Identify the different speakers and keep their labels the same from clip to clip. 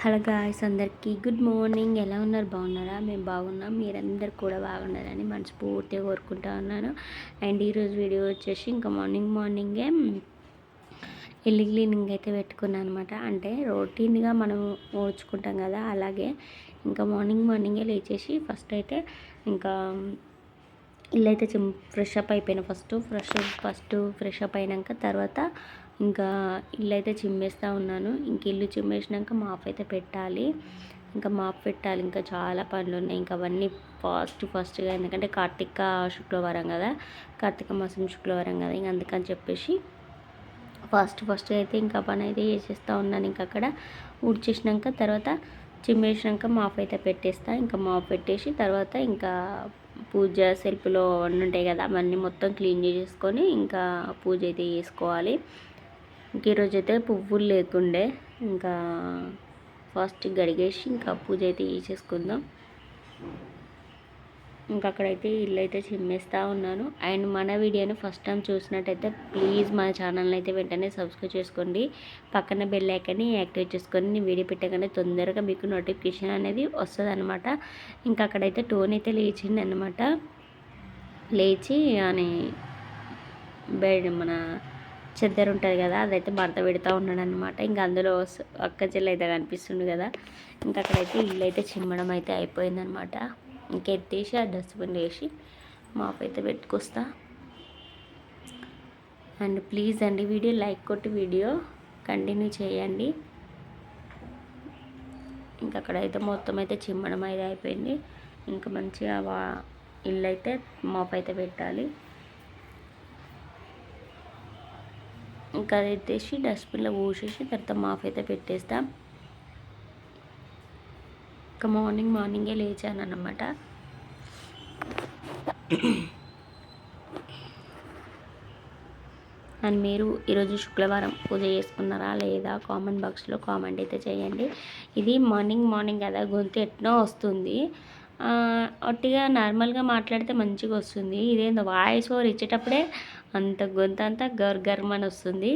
Speaker 1: Hello guys అందరికీ good morning. ఎలా ఉన్నారు? బాగున్నారా? మేము బాగున్నాం. మీరందరు కూడా బాగున్నారని మనస్ఫూర్తిగా కోరుకుంటా ఉన్నాను. అండ్ ఈరోజు వీడియో వచ్చేసి ఇంకా మార్నింగ్ మార్నింగే ఇల్లు క్లీనింగ్ అయితే పెట్టుకున్నాను అనమాట అంటే రొటీన్గా మనం ఓడ్చుకుంటాం కదా అలాగే ఇంకా మార్నింగ్ మార్నింగే లేచేసి ఫస్ట్ అయితే ఇంకా ఇల్లు అయితే ఫ్రెష్ అప్ అయిపోయినా. First fresh first fresh up అయినాక తర్వాత ఇంకా ఇల్లు అయితే చిమ్మేస్తూ ఉన్నాను. ఇంక ఇల్లు చిమ్మేసినాక మాప్ అయితే పెట్టాలి. ఇంకా మాప్ పెట్టాలి. ఇంకా చాలా పనులు ఉన్నాయి ఇంకా అవన్నీ ఫాస్ట్ ఫాస్ట్గా ఎందుకంటే కార్తీక శుక్రవారం కదా. కార్తీక మాసం శుక్రవారం కదా. ఇంక అందుకని చెప్పేసి ఫాస్ట్ ఫాస్ట్గా అయితే ఇంకా పని అయితే చేసేస్తూ ఉన్నాను. ఇంకా అక్కడ ఊడ్చేసినాక తర్వాత చిమ్మేసినాక మాఫ్ అయితే పెట్టేస్తా. ఇంకా మాఫ్ పెట్టేసి తర్వాత ఇంకా పూజ సెల్ఫ్లో అన్నీ ఉంటాయి కదా. అవన్నీ మొత్తం క్లీన్ చేసేసుకొని ఇంకా పూజ అయితే చేసుకోవాలి. ఇంక ఈరోజు అయితే పువ్వులు లేకుండే ఇంకా ఫస్ట్ గడిగేసి ఇంకా పూజ అయితే చేసేసుకుందాం. ఇంకా అక్కడైతే ఇల్లు అయితే చిమ్మేస్తూ ఉన్నాను. అండ్ మన వీడియోని ఫస్ట్ టైం చూసినట్టయితే ప్లీజ్ మన ఛానల్ని అయితే వెంటనే సబ్స్క్రైబ్ చేసుకోండి. పక్కన బెల్ ఐకన్ని యాక్టివేట్ చేసుకొని నేను వీడియో పెట్టగానే తొందరగా మీకు నోటిఫికేషన్ అనేది వస్తుంది అనమాట ఇంకా అక్కడైతే టోన్ అయితే లేచింది అనమాట లేచి అని బెడ్ మన చెద్దరు ఉంటుంది కదా అదైతే భర్త పెడతా ఉన్నాడు అనమాట ఇంకా అందులో అక్క చెల్లి అయితే కనిపిస్తుంది కదా. ఇంకా అక్కడైతే ఇల్లు అయితే చిమ్మడం అయితే అయిపోయిందనమాట ఇంకెత్తేసి ఆ డస్ట్బిన్ వేసి మాప్ అయితే పెట్టుకొస్తా. అండ్ ప్లీజ్ అండి వీడియో లైక్ కొట్టి వీడియో కంటిన్యూ చేయండి. ఇంకా అక్కడైతే మొత్తం అయితే చిమ్మడం అయితే అయిపోయింది. ఇంకా మంచిగా ఇల్లు అయితే మాప్ అయితే పెట్టాలి. ఇంకా అది ఎత్తేసి డస్ట్బిన్లో పోసేసి తర్వాత మాఫ్ అయితే పెట్టేస్తా. ఇంకా మార్నింగ్ మార్నింగే లేచాను అనమాట అండ్ మీరు ఈరోజు శుక్రవారం పూజ చేసుకున్నారా లేదా కామెంట్ బాక్స్లో కామెంట్ అయితే చేయండి. ఇది మార్నింగ్ మార్నింగ్ కదా గొంతు ఎట్నో వస్తుంది. ఒట్టిగా నార్మల్గా మాట్లాడితే మంచిగా వస్తుంది ఇదేందో వాయిస్ ఓవర్ ఇచ్చేటప్పుడే అంత గొంత అంతా గర్ గర్మని వస్తుంది.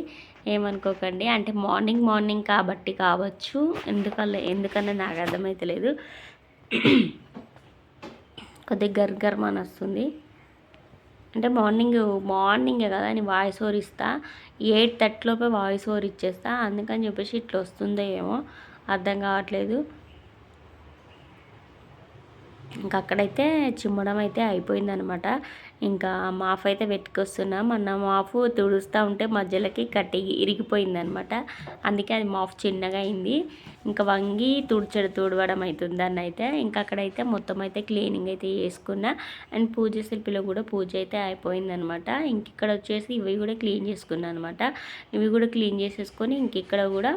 Speaker 1: ఏమనుకోకండి. అంటే మార్నింగ్ మార్నింగ్ కాబట్టి కావచ్చు. ఎందుకల్ల ఎందుకన్నా నాకు అర్థమైతలేదు కొద్దిగా గర్ గర్మని వస్తుంది. అంటే మార్నింగ్ మార్నింగే కదా అని వాయిస్ ఓవర్ ఇస్తా. ఎయిట్ థర్టీలోపే వాయిస్ ఓవర్ ఇచ్చేస్తా. అందుకని చెప్పేసి ఇట్లా వస్తుందో ఏమో అర్థం కావట్లేదు. ఇంకా అక్కడైతే చిమ్మడం అయితే అయిపోయిందనమాట. ఇంకా మాఫ్ అయితే పెట్టుకొస్తున్నాం అన్న మాఫ్ తుడుస్తూ ఉంటే మధ్యలోకి కట్టి ఇరిగిపోయిందనమాట. అందుకే అది మాఫ్ చిన్నగా అయింది. ఇంకా వంగి తుడిచడు తుడవడం అవుతుంది దాన్ని అయితే. ఇంకా అక్కడైతే మొత్తం అయితే క్లీనింగ్ అయితే చేసుకున్నా. అండ్ పూజ శిల్పిలో కూడా పూజ అయితే అయిపోయిందనమాట. ఇంక ఇక్కడ వచ్చేసి ఇవి కూడా క్లీన్ చేసుకున్నాను అనమాట. ఇవి కూడా క్లీన్ చేసేసుకొని ఇంక ఇక్కడ కూడా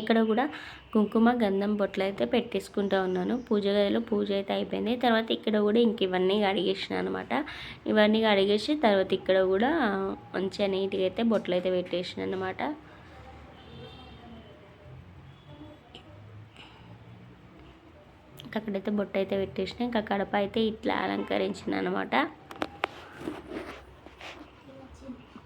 Speaker 1: ఇక్కడ కూడా కుంకుమ గంధం బొట్లు అయితే పెట్టేసుకుంటూ ఉన్నాను. పూజ గదిలో పూజ అయితే అయిపోయింది. తర్వాత ఇక్కడ కూడా ఇంక ఇవన్నీ కడిగేసిన అనమాట. ఇవన్నీ కడిగేసి తర్వాత ఇక్కడ కూడా మంచిగా నీట్గా అయితే బొట్లు అయితే పెట్టేసిన అనమాట. అక్కడైతే బొట్టు అయితే పెట్టేసిన. ఇంకా కడప అయితే ఇట్లా అలంకరించిన అనమాట.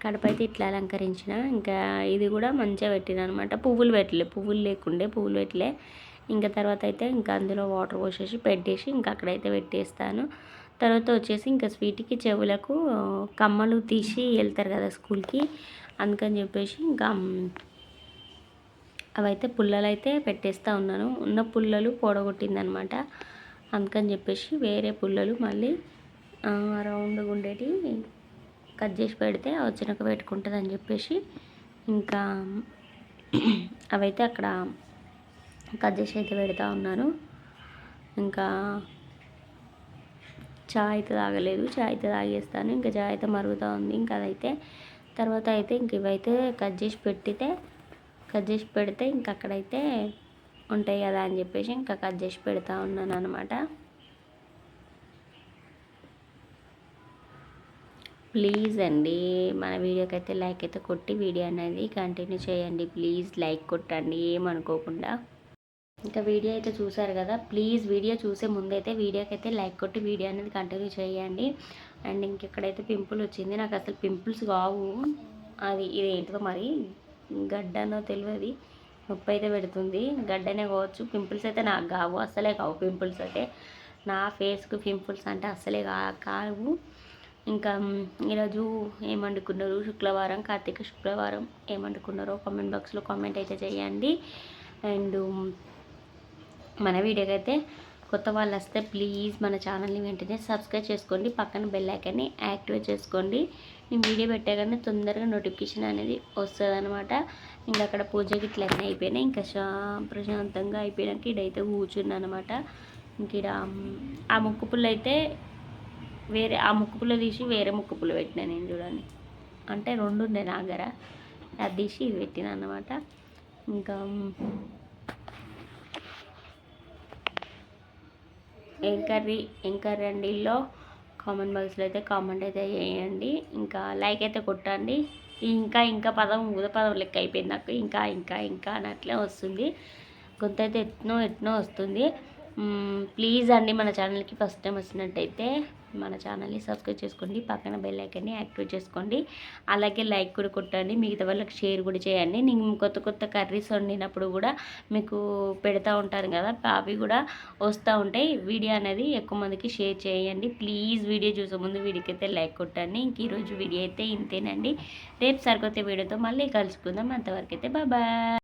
Speaker 1: కడప అయితే ఇట్లా అలంకరించిన. ఇంకా ఇది కూడా మంచిగా పెట్టిన అనమాట పువ్వులు పెట్టలే పువ్వులు లేకుండే పువ్వులు పెట్టలే. ఇంకా తర్వాత అయితే ఇంకా అందులో వాటర్ పోసేసి పెట్టేసి ఇంకా అక్కడైతే పెట్టేస్తాను. తర్వాత వచ్చేసి ఇంకా స్వీట్కి చెవులకు కమ్మలు తీసి వెళ్తారు కదా స్కూల్కి. అందుకని చెప్పేసి ఇంకా అవైతే పుల్లలు అయితే పెట్టేస్తూ ఉన్నాను. ఉన్న పుల్లలు పొడగొట్టిందనమాట అందుకని చెప్పేసి వేరే పుల్లలు మళ్ళీ రౌండ్గా ఉండేటి కట్ చేసి పెడితే వచ్చినాక పెట్టుకుంటుంది అని చెప్పేసి ఇంకా అవైతే అక్కడ కట్ చేసి అయితే పెడతా ఉన్నాను ఇంకా చాయ్ అయితే తాగలేదు. చాయ్ అయితే తాగేస్తాను. ఇంకా చాయ్ అయితే మరుగుతూ ఉంది. ఇంకా అదైతే తర్వాత అయితే ఇంక ఇవైతే కట్ చేసి పెట్టితే కట్ చేసి పెడితే ఇంక అక్కడైతే ఉంటాయి కదా అని చెప్పేసి ఇంకా కట్ చేసి పెడతా ఉన్నాను అనమాట ప్లీజ్ అండి. మన వీడియోకి అయితే లైక్ అయితే కొట్టి వీడియో అనేది కంటిన్యూ చేయండి. ప్లీజ్ లైక్ కొట్టండి. ఏమనుకోకుండా. ఇంకా వీడియో అయితే చూసారు కదా. ప్లీజ్ వీడియో చూసే ముందైతే వీడియోకి అయితే లైక్ కొట్టి వీడియో అనేది కంటిన్యూ చేయండి. అండ్ ఇంకెక్కడైతే పింపుల్ వచ్చింది నాకు అసలు పింపుల్స్ కావు. అది ఇదేంటిదో మరి? గడ్డనో తెలియదు. నొప్పి అయితే పెడుతుంది. గడ్డనే కావచ్చు. పింపుల్స్ అయితే నాకు కావు. అసలే కావు. పింపుల్స్ అయితే నా ఫేస్కు పింపుల్స్ అంటే అస్సలే కా కావు. ఇంకా ఈరోజు ఏం వండుకున్నారు శుక్రవారం కార్తీక శుక్రవారం ఏం వండుకున్నారో కామెంట్ బాక్స్లో కామెంట్ అయితే చేయండి. అండ్ మన వీడియోకి అయితే కొత్త వాళ్ళు వస్తే ప్లీజ్ మన ఛానల్ని వెంటనే సబ్స్క్రైబ్ చేసుకోండి. పక్కన బెల్ ఐకాన్ని యాక్టివేట్ చేసుకోండి. నేను వీడియో పెట్టగానే తొందరగా నోటిఫికేషన్ అనేది వస్తుంది అనమాట ఇంకా అక్కడ పూజ ఇట్లా అయిపోయినాయి. ఇంకా ప్రశాంతంగా అయిపోయినాక ఇడైతే కూర్చున్నా అనమాట ఇంక ఈడ ఆ ముక్కు పుల్ల అయితే వేరే ఆ ముక్కు పుల్ల తీసి వేరే ముక్కు పుల్ల పెట్టినా నేను చూడండి. అంటే రెండు ఉండే నా దగ్గర. అది తీసి ఇది పెట్టిన అనమాట ఇంకా ఏం కర్రీ? ఏం కర్రీ అండి ఇల్లో? కామెంట్ బాక్స్లో అయితే కామెంట్ అయితే చేయండి. ఇంకా లైక్ అయితే కొట్టండి. ఇంకా ఇంకా పదం ఊద పదం లెక్క అయిపోయింది నాకు. ఇంకా ఇంకా ఇంకా అని అట్లే వస్తుంది. కొంత అయితే ఎట్నో ఎట్నో వస్తుంది. ప్లీజ్ అండి మన ఛానల్కి ఫస్ట్ టైం వచ్చినట్టయితే మన ఛానల్ని సబ్స్క్రైబ్ చేసుకోండి పక్కన బెల్ ఐకాన్ని యాక్టివేట్ చేసుకోండి అలాగే లైక్ కూడా కొట్టండి మిగతా వాళ్ళకి షేర్ కూడా చేయండి. నేను కొత్త కొత్త కర్రీస్ వండినప్పుడు కూడా మీకు పెడతా ఉంటాను కదా అవి కూడా వస్తూ ఉంటాయి. వీడియో అనేది ఎక్కువ మందికి షేర్ చేయండి. ప్లీజ్ వీడియో చూసే ముందు వీడియోకి అయితే లైక్ కొట్టండి. ఇంక ఈరోజు వీడియో అయితే ఇంతేనండి. రేపు సరికొత్త వీడియోతో మళ్ళీ కలుసుకుందాం. అంతవరకు అయితే బాయ్